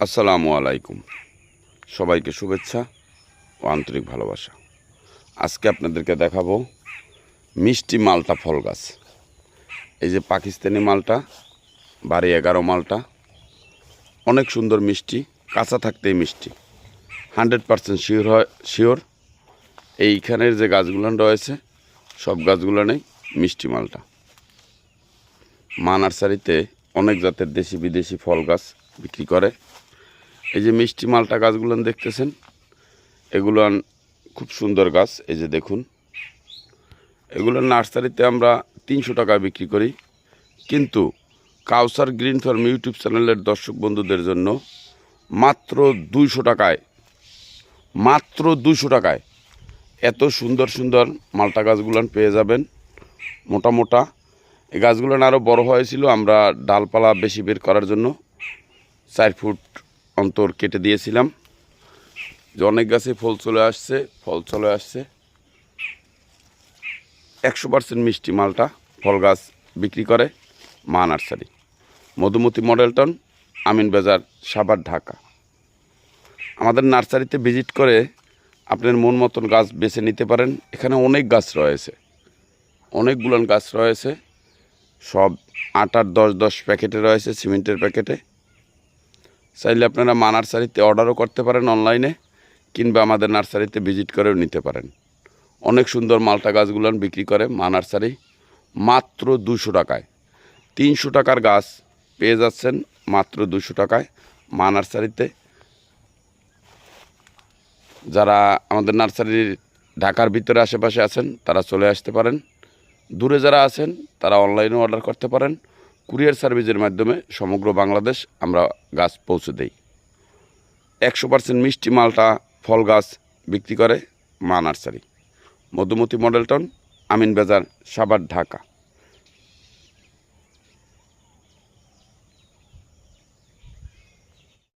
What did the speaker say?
আসসালামু আলাইকুম। সবাইকে শুভেচ্ছা ও আন্তরিক ভালোবাসা। আজকে আপনাদেরকে দেখাবো মিষ্টি মালটা ফল গাছ। এই যে পাকিস্তানি মালটা, বাড়ি এগারো মালটা, অনেক সুন্দর মিষ্টি, কাঁচা থাকতেই মিষ্টি। হান্ড্রেড পারসেন্ট শিওর হয়, শিওর। এইখানের যে গাছগুলো রয়েছে, সব গাছগুলো নেই মিষ্টি মালটা। মা নার্সারিতে অনেক জাতের দেশি বিদেশি ফল গাছ বিক্রি করে। এই যে মিষ্টি মালটা গাছগুলো দেখতেছেন, এগুলো খুব সুন্দর গাছ, এই যে দেখুন। এগুলো নার্সারিতে আমরা তিনশো টাকা বিক্রি করি। কিন্তু কাউসার গ্রিন ফার্ম ইউটিউব চ্যানেলের দর্শক বন্ধুদের জন্য মাত্র দুইশো টাকায়, মাত্র দুইশো টাকায় এত সুন্দর সুন্দর মালটা গাছগুলো পেয়ে যাবেন। মোটা মোটা এই গাছগুলো আরও বড় হয়েছিল, আমরা ডালপালা বেশি বের করার জন্য চার ফুট অন্তর কেটে দিয়েছিলাম। যে অনেক গাছে ফল চলে আসছে, ফল চলে আসছে। একশো পার্সেন্ট মিষ্টি মালটা ফল গাছ বিক্রি করে মা নার্সারি। মধুমতি মডেলটন, আমিন বাজার, সাভার, ঢাকা। আমাদের নার্সারিতে ভিজিট করে আপনার মন মতন গাছ বেছে নিতে পারেন। এখানে অনেক গাছ রয়েছে অনেকগুলো গাছ রয়েছে। সব আট আট দশ দশ প্যাকেটে রয়েছে, সিমেন্টের প্যাকেটে। চাইলে আপনারা মা নার্সারিতে অর্ডারও করতে পারেন অনলাইনে, কিংবা আমাদের নার্সারিতে ভিজিট করেও নিতে পারেন। অনেক সুন্দর মালটা গাছগুলো বিক্রি করে মা নার্সারি, মাত্র দুশো টাকায়। তিনশো টাকার গাছ পেয়ে যাচ্ছেন মাত্র দুশো টাকায় মা নার্সারিতে। যারা আমাদের নার্সারির ঢাকার ভিতরে আশেপাশে আছেন, তারা চলে আসতে পারেন। দূরে যারা আছেন, তারা অনলাইনেও অর্ডার করতে পারেন। কুরিয়ার সার্ভিসের মাধ্যমে সমগ্র বাংলাদেশ আমরা গাছ পৌঁছে দেই। একশো পার্সেন্ট মিষ্টি মালটা ফল গাছ বিক্রি করে মা নার্সারি। মধুমতি মডেলটন আমিন বাজার সাবার ঢাকা।